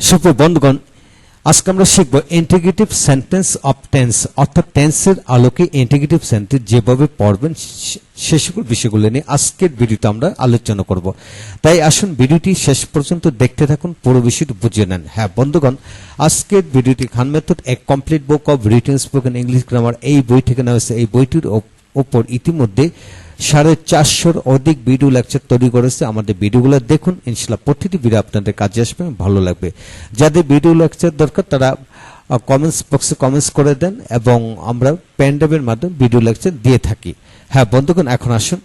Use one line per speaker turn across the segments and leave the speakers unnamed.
সুপ্রিয় বন্ধুগণ, আজকে আমরা শিখব ইন্টিগ্রেটিভ সেন্টেন্স অফ টেন্স অর্থাৎ টেন্সের আলোকে ইন্টিগ্রেটিভ সেন্টেন্স যেভাবে পড়বেন সে- সে সকল বিষয়গুলো নিয়ে আজকের ভিডিওতে আমরা আলোচনা করব। তাই আসুন ভিডিওটি শেষ পর্যন্ত দেখতে থাকুন, পুরো বিষয়টি বুঝিয়ে নেন। হ্যাঁ বন্ধুগণ, আজকের ভিডিওটি খান মেথড এক complete book of written spoken English grammar এই বই থেকে নেওয়া এই বইটির ওপ- ওপর ইতিমধ্যে সাড়ে চারশোর অধিক ভিডিও লেকচার তৈরি করেছে। আমাদের ভিডিওগুলো দেখুন, ইনশাল্লাহ প্রতিটি ভিডিও আপনাদের কাজে আসবে, ভালো লাগবে। যাদের ভিডিও লেকচার দরকার, তারা কমেন্টস বক্সে কমেন্টস করে দেন এবং আমরা প্যান্ডাবের মাধ্যমে ভিডিও লেকচার দিয়ে থাকি। হ্যাঁ বন্ধুগণ, এখন আসুন।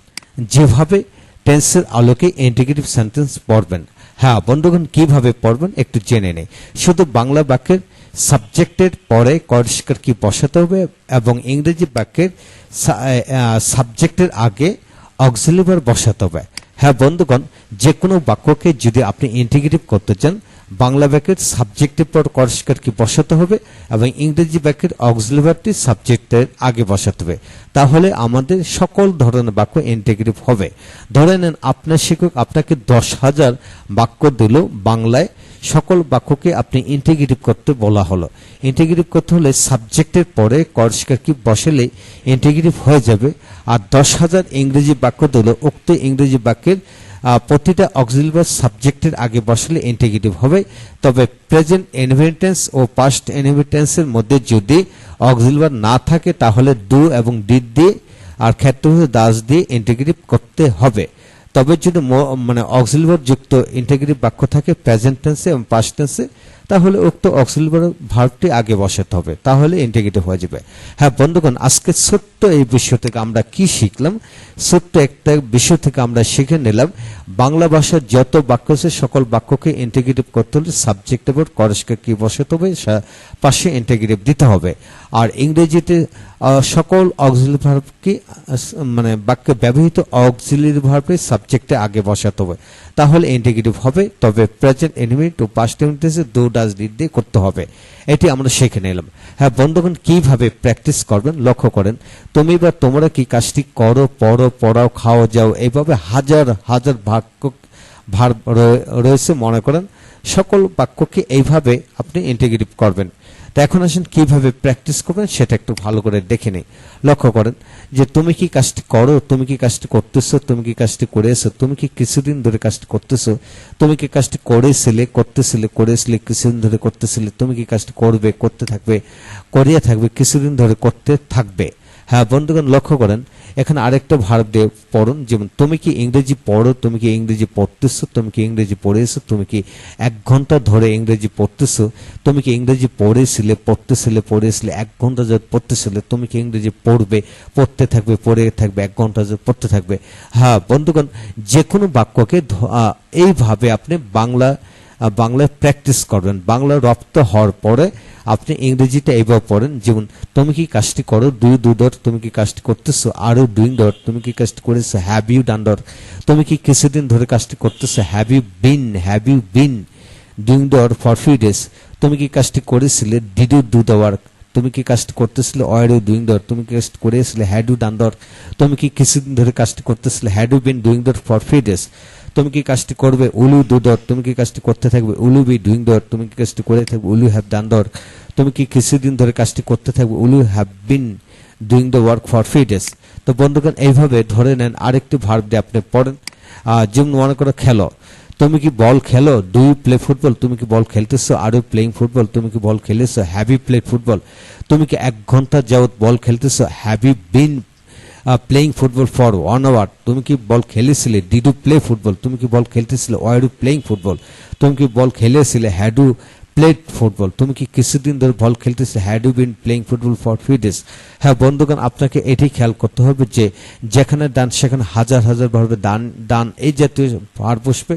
যেভাবে টেন্সের আলোকে ইন্টিগ্রেটিভ সেন্টেন্স পড়বেন। হ্যাঁ বন্ধুগণ, কীভাবে পড়বেন একটু জেনে নেই। শুধু বাংলা বাক্যের সাবজেক্টের পরে করিষ্কার কি বসাতে হবে এবং ইংরেজি বাক্যের সাবজেক্টের আগে অক্সিলিভার বসাতে হবে। হ্যাঁ বন্ধুগণ যে কোনো বাক্যকে যদি আপনি ইন্টিগ্রেটিভ করতে চান, বাংলা ব্যাকের সাবজেক্টের পর করিষ্কার কি বসাতে হবে এবং ইংরেজি বাক্যের অক্সিলিভারটি সাবজেক্টের আগে বসাতে হবে, তাহলে আমাদের সকল ধরনের বাক্য ইন্টিগ্রেটিভ হবে। ধরে নেন, আপনার শিক্ষক আপনাকে দশ হাজার বাক্য দিল বাংলায়, সকল বাক্যকে আপনি ইন্টিগ্রেটিভ করতে বলা হলো। ইন্টিগ্রেটিভ করতে হলে সাবজেক্টের পরে করিষ্কার কি বসালে ইন্টিগ্রেটিভ হয়ে যাবে। আর দশ হাজার ইংরেজি বাক্য দিল উক্ত ইংরেজি বাক্যের প্রতিটা অক্সিলভার সাবজেক্টের আগে বসালে ইন্টিগ্রেটিভ হবে। তবে প্রেজেন্ট ইনহেরিটেন্স ও পাস্ট ইনহেরিটেন্সের মধ্যে যদি অক্সিলভার না থাকে, তাহলে ডু এবং ডিড দিয়ে আর ক্ষেত্র দাস দিয়ে ইন্টিগ্রেটিভ করতে হবে। তবে যদি মানে অক্সিলভার যুক্ত ইন্টিগ্রেটিভ বাক্য থাকে প্রেজেন্ট টেন্সে এবং পাস্ট টেন্সে তাহলে উক্ত অক্সিলিভার ভার্বটি আগে বসাতে হবে, তাহলে ইন্টিগ্রেটিভ হয়ে যাবে। হ্যাঁ বন্ধুগণ, আজকে ছোট্ট এই বিষয় থেকে আমরা কি শিখলাম? ছোট্ট একটা বিষয় থেকে আমরা শিখে নিলাম, বাংলা ভাষার যত বাক্য আছে, সকল বাক্যকে ইন্টিগ্রেটিভ করতে হলে সাবজেক্ট এবং করসকে কি বসাতে হবে পাশে ইন্টিগ্রেটিভ দিতে হবে। আর ইংরেজিতে সকল অক্সিলারি ভার্বকে মানে বাক্যে ব্যবহৃত অক্সিলারি ভার্বের সাবজেক্টে আগে বসাতে হবে। তাহলে ইন্টিগ্রেটিভ হবে, তবে প্রেজেন্ট এনিমিট ও পাস্ট ইন্টেন্সে দো ডিড দিয়ে করতে হবে। এটি আমরা শিখে নিলাম। হ্যাঁ বন্ধুগণ, কীভাবে প্র্যাকটিস করবেন? লক্ষ্য করেন, তুমি বা তোমরা কি কাজটি করো, পড়ো, পড়াও, খাও, যাও এইভাবে হাজার হাজার বাক্য ভার রয়েছে মনে করেন। সকল বাক্যকে এইভাবে আপনি ইন্টিগ্রেটিভ করবেন। তো এখন আসেন, কীভাবে প্র্যাকটিস করবেন সেটা একটু ভালো করে দেখে নেই। লক্ষ্য করেন যে তুমি কি কাজটি করো, তুমি কি কাজটি করতেছো, তুমি কি কাজটি করেছ, তুমি কি কিছুদিন ধরে কাজটি করতেছো, তুমি কি কাজটি করেছিলে, করতেছিলে, করেছিলে, কিছুদিন ধরে করতেছিলে, তুমি কি কাজটি করবে, করতে থাকবে, করিয়া থাকবে, কিছুদিন ধরে করতে থাকবে। হ্যাঁ বন্ধুগণ, লক্ষ্য করেন, এখানে আরেকটা ভার্ব দিয়ে পড়ুন, যেমন, তুমি কি ইংরেজি পড়ো, তুমি কি ইংরেজি পড়তেছো, তুমি কি ইংরেজি পড়েছো, তুমি কি এক ঘণ্টা ধরে ইংরেজি পড়তেছো, তুমি কি ইংরেজি পড়েছিলে, পড়তেছিলে, পড়েছিলে, এক ঘণ্টা যাতে পড়তেছিলে, তুমি কি ইংরেজি পড়বে, পড়তে থাকবে, পড়ে থাকবে, এক ঘণ্টা যাতে পড়তে থাকবে। হ্যাঁ বন্ধুগণ যে কোনো বাক্যকে এইভাবে আপনি বাংলা বাংলায় প্র্যাকটিস করবেন বাংলা রপ্ত হওয়ার পরে আপনি ইংরেজিটা এইভাবে পড়েন, যেমন, তুমি কি কাজটি করো? দুই দু ডট তুমি কি কাজটি করতেছো? আরও ডুইং ডট তুমি কি কাজটি করেছ? হ্যাভ ইউ ডান ডট তুমি কি কিছুদিন ধরে কাজটি করতেছো? Have you been have you been doing that for few days তুমি কি কাজটি করেছিলে? Did you do the work তুমি কি কাজটি করতেছিলে? ওয়ার ইউ ডুইং দর তুমি কি কাজটি করেছিলে? হ্যাড ইউ ডান দর তুমি কি কিছুদিন ধরে কাজটি করতেছিলে? Had you been doing that for few days তুমি কি কাজটি করবে? উলু ডু দর তুমি কি কাজটি করতে থাকবে? উলু বি ডুইং দর তুমি কি কাজটি করে থাকবে? উলু হ্যাভ ডান দর তুমি কি কিছুদিন ধরে কাজটি করতে থাকবে? Will you have been doing the work for few days তো বন্ধুগণ, এইভাবে ধরে নেন আরেকটি ভার্ব দিয়ে আপনি পড়েন। যেমন মনে করো খেলো। তুমি কি বল খেলো? ডু ইউ প্লে ফুটবল তুমি কি বল খেলতেছো? আর ইউ প্লেইং ফুটবল তুমি কি বল খেলেছো? হ্যাভ ইউ প্লেড ফুটবল তুমি কি এক ঘণ্টা যাবত বল খেলতেছো? Have you been playing football for one hour তুমি কি বল খেলেছিলে? ডিড ইউ প্লে ফুটবল তুমি কি বল খেলতেছিলে? ওয়ার ইউ প্লেইং ফুটবল তুমি কি বল খেলেছিলে? হ্যাড ইউ প্লেড ফুটবল তুমি কি কিছুদিন ধরে বল খেলতেছে had you been playing football for few days হ্যাঁ বন্ধুগণ, আপনাকে এটি খেয়াল করতে হবে যে যেখানে ডান সেখানে হাজার হাজার ভাবে ডান ডান এই জাতীয় ভার বসবে।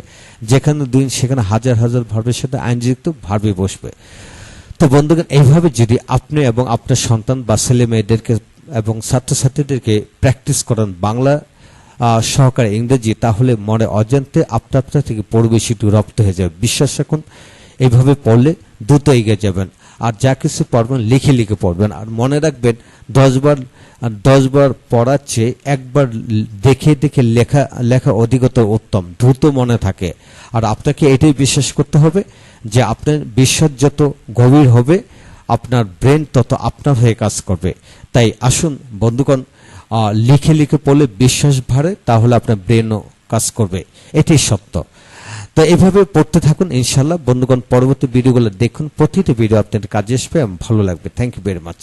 যেখানে দিন, সেখানে হাজার হাজার ভার্বের সাথে আইনযুক্ত ভার্বে বসবে। তো বন্ধুগণ, এইভাবে যদি আপনি এবং আপনার সন্তান বা ছেলে মেয়েদেরকে এবং ছাত্রছাত্রীদেরকে প্র্যাকটিস করান বাংলা সহকারে ইংরেজি, তাহলে মনে অজান্তে আপনা আপনা থেকে পরিবেশিত রপ্ত হয়ে যাবে। বিশ্বাস রাখুন এইভাবে পড়লে দ্রুত এগিয়ে যাবেন। আর যা কিছু পড়বেন, লিখে লিখে পড়বেন। আর মনে রাখবেন, দশবার দশবার পড়ার চেয়ে একবার দেখে দেখে লেখা লেখা অধিকতর উত্তম, দ্রুত মনে থাকে। আর আপনাকে এটাই বিশ্বাস করতে হবে যে আপনার বিশ্বাস যত গভীর হবে আপনার ব্রেন তত আপনার হয়ে কাজ করবে। তাই আসুন বন্ধুগণ লিখে লিখে পড়লে বিশ্বাস ভারে তাহলে আপনার ব্রেনও কাজ করবে। এটি সত্য। তো এভাবে পড়তে থাকুন ইনশাল্লাহ বন্ধুগণ, পরবর্তী ভিডিওগুলো দেখুন। প্রতিটি ভিডিও আপনাদের কাজে আসবে ভালো লাগবে। Thank you very much